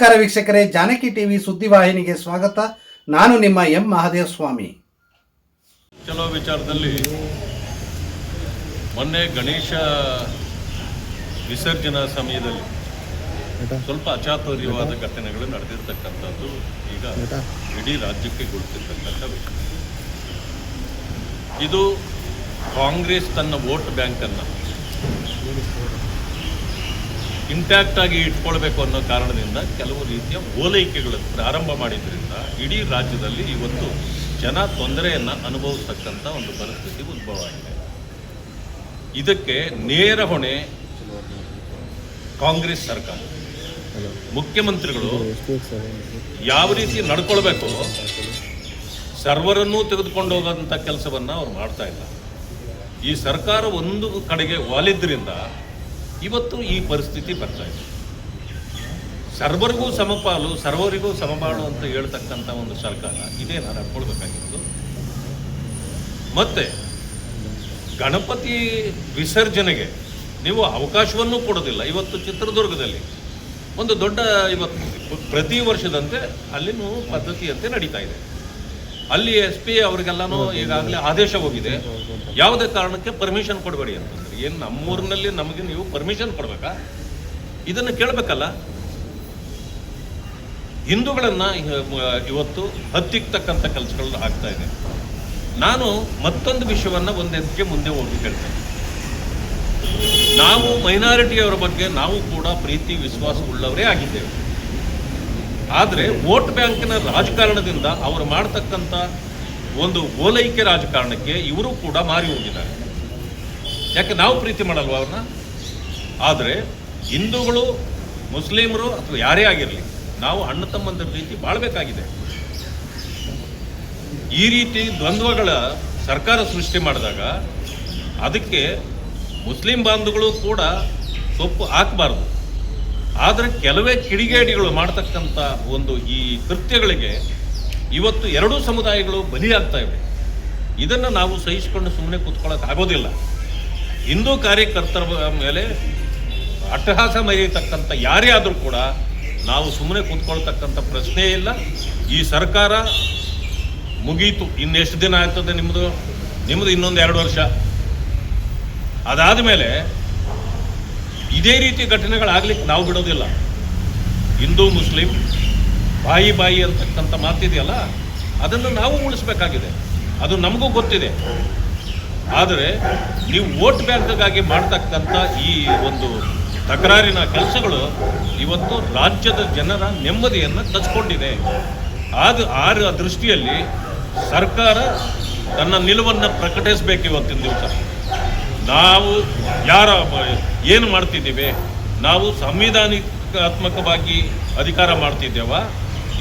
ನಮಸ್ಕಾರ ವೀಕ್ಷಕರೇ ಜಾನಕಿ ಟಿವಿ ಸುದ್ದಿವಾಹಿನಿಗೆ ಸ್ವಾಗತ. ನಾನು ನಿಮ್ಮ ಎಂ ಮಹಾದೇವ ಸ್ವಾಮಿ ಚಲೋ ವಿಚಾರದಲ್ಲಿ ಮೊನ್ನೆ ಗಣೇಶ ವಿಸರ್ಜನಾ ಸಮಯದಲ್ಲಿ ಸ್ವಲ್ಪ ಅಚಾತುರ್ಯವಾದ ಘಟನೆಗಳು ನಡೆದಿರ್ತಕ್ಕಂಥದ್ದು ಈಗ ಇಡೀ ರಾಜ್ಯಕ್ಕೆ ಗುರುತಿರ್ತಕ್ಕಂಥ ವಿಷಯ. ಇದು ಕಾಂಗ್ರೆಸ್ ತನ್ನ ವೋಟ್ ಬ್ಯಾಂಕನ್ನು ಇಂಟ್ಯಾಕ್ಟ್ ಆಗಿ ಇಟ್ಕೊಳ್ಬೇಕು ಅನ್ನೋ ಕಾರಣದಿಂದ ಕೆಲವು ರೀತಿಯ ಓಲೈಕೆಗಳನ್ನು ಪ್ರಾರಂಭ ಮಾಡಿದ್ರಿಂದ ಇಡೀ ರಾಜ್ಯದಲ್ಲಿ ಇವತ್ತು ಜನ ತೊಂದರೆಯನ್ನು ಅನುಭವಿಸ್ತಕ್ಕಂಥ ಒಂದು ಪರಿಸ್ಥಿತಿ ಉದ್ಭವ ಆಗಿದೆ. ಇದಕ್ಕೆ ನೇರ ಹೊಣೆ ಕಾಂಗ್ರೆಸ್ ಸರ್ಕಾರ. ಮುಖ್ಯಮಂತ್ರಿಗಳು ಯಾವ ರೀತಿ ನಡ್ಕೊಳ್ಬೇಕು ಸರ್ವರನ್ನೂ ತೆಗೆದುಕೊಂಡು ಹೋಗೋಂಥ ಕೆಲಸವನ್ನು ಅವ್ರು ಮಾಡ್ತಾ ಇಲ್ಲ. ಈ ಸರ್ಕಾರ ಒಂದು ಕಡೆಗೆ ವಾಲಿದ್ರಿಂದ ಇವತ್ತು ಈ ಪರಿಸ್ಥಿತಿ ಬರ್ತಾ ಇದೆ. ಸರ್ವರಿಗೂ ಸಮಪಾಲು ಸರ್ವರಿಗೂ ಸಮಪಾಲು ಅಂತ ಹೇಳ್ತಕ್ಕಂಥ ಒಂದು ಸರ್ಕಾರ, ಇದೇ ನಾನು ಅಪ್ಕೊಳ್ಬೇಕಾಗಿತ್ತು ಮತ್ತೆ, ಗಣಪತಿ ವಿಸರ್ಜನೆಗೆ ನೀವು ಅವಕಾಶವನ್ನು ಕೊಡೋದಿಲ್ಲ. ಇವತ್ತು ಚಿತ್ರದುರ್ಗದಲ್ಲಿ ಒಂದು ದೊಡ್ಡ ಇವತ್ತು ಪ್ರತಿ ವರ್ಷದಂತೆ ಅಲ್ಲಿನೂ ಪದ್ಧತಿಯಂತೆ ನಡೀತಾ ಇದೆ. ಅಲ್ಲಿ ಎಸ್ ಪಿ ಅವ್ರಿಗೆಲ್ಲಾನು ಈಗಾಗಲೇ ಆದೇಶ ಹೋಗಿದೆ. ಯಾವುದೇ ಕಾರಣಕ್ಕೆ ಪರ್ಮಿಷನ್ ಕೊಡಬೇಡಿ ಅಂತಂದ್ರೆ ಏನು ನಮ್ಮೂರಿನಲ್ಲಿ ನಮಗೆ ನೀವು ಪರ್ಮಿಷನ್ ಕೊಡಬೇಕಾ? ಇದನ್ನು ಕೇಳಬೇಕಲ್ಲ. ಹಿಂದೂಗಳನ್ನ ಇವತ್ತು ಹತ್ತಿಕ್ತಕ್ಕಂಥ ಕೆಲಸಗಳು ಆಗ್ತಾ ಇದೆ. ನಾನು ಮತ್ತೊಂದು ವಿಷಯವನ್ನ ಒಂದೆದಕ್ಕೆ ಮುಂದೆ ಹೋಗಿ ಹೇಳ್ತೇನೆ. ನಾವು ಮೈನಾರಿಟಿಯವರ ಬಗ್ಗೆ ನಾವು ಕೂಡ ಪ್ರೀತಿ, ವಿಶ್ವಾಸ ಉಳ್ಳವರೇ ಆಗಿದ್ದೇವೆ. ಆದರೆ ವೋಟ್ ಬ್ಯಾಂಕಿನ ರಾಜಕಾರಣದಿಂದ ಅವರು ಮಾಡ್ತಕ್ಕಂಥ ಒಂದು ಓಲೈಕೆ ರಾಜಕಾರಣಕ್ಕೆ ಇವರು ಕೂಡ ಮಾರಿ ಹೋಗಿದ್ದಾರೆ. ಯಾಕೆ ನಾವು ಪ್ರೀತಿ ಮಾಡಲ್ವ ಅವ್ರನ್ನ? ಆದರೆ ಹಿಂದೂಗಳು, ಮುಸ್ಲಿಮರು ಅಥವಾ ಯಾರೇ ಆಗಿರಲಿ, ನಾವು ಅಣ್ಣ ತಮ್ಮಂದಿರ ರೀತಿ ಬಾಳ್ಬೇಕಾಗಿದೆ. ಈ ರೀತಿ ದ್ವಂದ್ವಗಳ ಸರ್ಕಾರ ಸೃಷ್ಟಿ ಮಾಡಿದಾಗ ಅದಕ್ಕೆ ಮುಸ್ಲಿಂ ಬಾಂಧುಗಳು ಕೂಡ ಸೊಪ್ಪು ಹಾಕಬಾರ್ದು. ಆದರೆ ಕೆಲವೇ ಕಿಡಿಗೇಡಿಗಳು ಮಾಡ್ತಕ್ಕಂಥ ಒಂದು ಈ ಕೃತ್ಯಗಳಿಗೆ ಇವತ್ತು ಎರಡೂ ಸಮುದಾಯಗಳು ಬಲಿಯಾಗ್ತಾ ಇವೆ. ಇದನ್ನು ನಾವು ಸಹಿಸಿಕೊಂಡು ಸುಮ್ಮನೆ ಕೂತ್ಕೊಳ್ಳೋಕೆ ಆಗೋದಿಲ್ಲ. ಹಿಂದೂ ಕಾರ್ಯಕರ್ತರ ಮೇಲೆ ಅಟ್ಟಹಾಸ ಮೆರೆಯತಕ್ಕಂಥ ಯಾರೇ ಆದರೂ ಕೂಡ ನಾವು ಸುಮ್ಮನೆ ಕೂತ್ಕೊಳ್ತಕ್ಕಂಥ ಪ್ರಶ್ನೆ ಇಲ್ಲ. ಈ ಸರ್ಕಾರ ಮುಗೀತು. ಇನ್ನೆಷ್ಟು ದಿನ ಆಗ್ತದೆ ನಿಮ್ಮದು ನಿಮ್ಮದು ಇನ್ನೊಂದು ಎರಡು ವರ್ಷ. ಅದಾದ ಮೇಲೆ ಇದೇ ರೀತಿ ಘಟನೆಗಳಾಗಲಿಕ್ಕೆ ನಾವು ಬಿಡೋದಿಲ್ಲ. ಹಿಂದೂ, ಮುಸ್ಲಿಂ, ಬಾಯಿ ಬಾಯಿ ಅಂತಕ್ಕಂಥ ಮಾತಿದೆಯಲ್ಲ, ಅದನ್ನು ನಾವು ಉಳಿಸ್ಬೇಕಾಗಿದೆ. ಅದು ನಮಗೂ ಗೊತ್ತಿದೆ. ಆದರೆ ನೀವು ವೋಟ್ ಬ್ಯಾಂಕ್ಗಾಗಿ ಮಾಡ್ತಕ್ಕಂಥ ಈ ಒಂದು ತಕರಾರಿನ ಕೆಲಸಗಳು ಇವತ್ತು ರಾಜ್ಯದ ಜನರ ನೆಮ್ಮದಿಯನ್ನು ತಚ್ಕೊಂಡಿದೆ ಆದ ಆ ದೃಷ್ಟಿಯಲ್ಲಿ ಸರ್ಕಾರ ತನ್ನ ನಿಲುವನ್ನು ಪ್ರಕಟಿಸಬೇಕು ಇವತ್ತಿನ ದಿವಸ. ನಾವು ಯಾರ ಏನು ಮಾಡ್ತಿದ್ದೀವಿ? ನಾವು ಸಂವಿಧಾನಿಕಾತ್ಮಕವಾಗಿ ಅಧಿಕಾರ ಮಾಡ್ತಿದ್ದೇವ?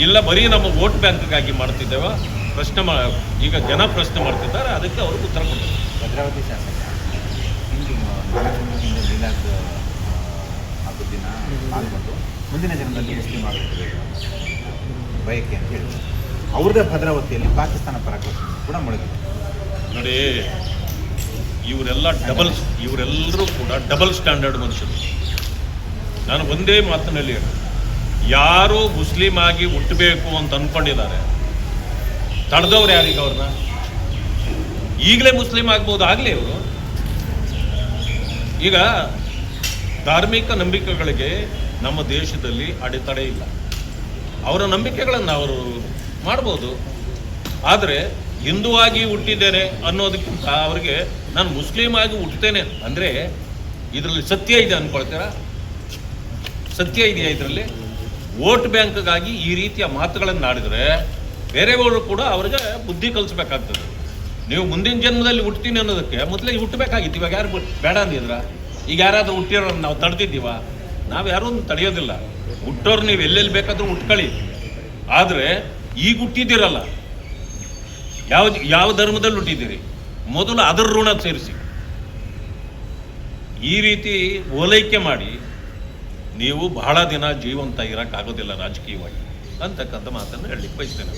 ಇಲ್ಲ ಬರೀ ನಮ್ಮ ವೋಟ್ ಬ್ಯಾಂಕ್ಗಾಗಿ ಮಾಡ್ತಿದ್ದೇವ? ಪ್ರಶ್ನೆ ಮಾ ಈಗ ಜನ ಪ್ರಶ್ನೆ ಮಾಡ್ತಿದ್ದಾರೆ ಅದಕ್ಕೆ ಅವರು ಉತ್ತರ ಕೊಡ್ತಾರೆ. ಭದ್ರಾವತಿ ಶಾಸಕ ದಿನ ಪಾಲ್ಗೊಂಡು ಮುಂದಿನ ಜನರಲ್ಲಿ ಮುಸ್ಲಿಂ ಆಗಬೇಕು ಬಯಕೆ ಅಂತ ಹೇಳಿದ್ರು ಅವ್ರದ್ದೇ ಭದ್ರಾವತಿಯಲ್ಲಿ ಪಾಕಿಸ್ತಾನ ಪರ ಕೂಡ ಮುಳುಗಿದೆ. ನೋಡಿ ಇವರೆಲ್ಲ ಡಬಲ್ ಇವರೆಲ್ಲರೂ ಕೂಡ ಡಬಲ್ ಸ್ಟ್ಯಾಂಡರ್ಡ್ ಮನುಷ್ಯರು. ನಾನು ಒಂದೇ ಮಾತಿನಲ್ಲಿ ಯಾರು ಮುಸ್ಲಿಂ ಆಗಿ ಹುಟ್ಟಬೇಕು ಅಂತ ಅಂದ್ಕೊಂಡಿದ್ದಾರೆ ತಡೆದವ್ರು ಯಾರೀಗ ಅವ್ರನ್ನ? ಈಗಲೇ ಮುಸ್ಲಿಂ ಆಗ್ಬೋದು, ಆಗಲಿ ಇವರು. ಈಗ ಧಾರ್ಮಿಕ ನಂಬಿಕೆಗಳಿಗೆ ನಮ್ಮ ದೇಶದಲ್ಲಿ ಅಡೆತಡೆ ಇಲ್ಲ. ಅವರ ನಂಬಿಕೆಗಳನ್ನು ಅವರು ಮಾಡ್ಬೋದು. ಆದರೆ ಹಿಂದುವಾಗಿ ಹುಟ್ಟಿದ್ದೇನೆ ಅನ್ನೋದಕ್ಕಿಂತ ಅವರಿಗೆ ನಾನು ಮುಸ್ಲಿಂ ಆಗಿ ಹುಟ್ಟುತ್ತೇನೆ ಅಂದರೆ ಇದರಲ್ಲಿ ಸತ್ಯ ಇದೆ ಅಂದ್ಕೊಳ್ತೀರಾ ಸತ್ಯ ಇದೆಯಾ ಇದರಲ್ಲಿ? ವೋಟ್ ಬ್ಯಾಂಕ್ಗಾಗಿ ಈ ರೀತಿಯ ಮಾತುಗಳನ್ನು ಆಡಿದರೆ ಬೇರೆಯವರು ಕೂಡ ಅವ್ರಿಗೆ ಬುದ್ಧಿ ಕಲಿಸ್ಬೇಕಾಗ್ತದೆ. ನೀವು ಮುಂದಿನ ಜನ್ಮದಲ್ಲಿ ಹುಟ್ತೀನಿ ಅನ್ನೋದಕ್ಕೆ ಮೊದಲೇ ಹುಟ್ಟಬೇಕಾಗಿತ್ತು. ಇವಾಗ ಯಾರು ಬೇಡ ಅಂದಿದ್ರ? ಈಗ ಯಾರಾದರೂ ಹುಟ್ಟಿರೋ ನಾವು ತಡೆದಿದ್ದೀವ ನಾವು ಯಾರೂ ತಡೆಯೋದಿಲ್ಲ. ಹುಟ್ಟೋರು ನೀವು ಎಲ್ಲೆಲ್ಲಿ ಬೇಕಾದರೂ ಹುಟ್ಕೊಳ್ಳಿ. ಆದರೆ ಈಗ ಹುಟ್ಟಿದ್ದೀರಲ್ಲ. ಯಾವ ಯಾವ ಧರ್ಮದಲ್ಲಿ ಹುಟ್ಟಿದ್ದೀರಿ? ಮೊದಲು ಅದರ ಋಣ ಸೇರಿಸಿ. ಈ ರೀತಿ ಓಲೈಕೆ ಮಾಡಿ ನೀವು ಬಹಳ ದಿನ ಜೀವಂತ ಇರೋಕ್ಕಾಗೋದಿಲ್ಲ ರಾಜಕೀಯವಾಗಿ. ಅಂತಕ್ಕಂಥ ಮಾತನ್ನು ಹೇಳಲಿಕ್ಕೆ ಬಯಸ್ತೇನೆ.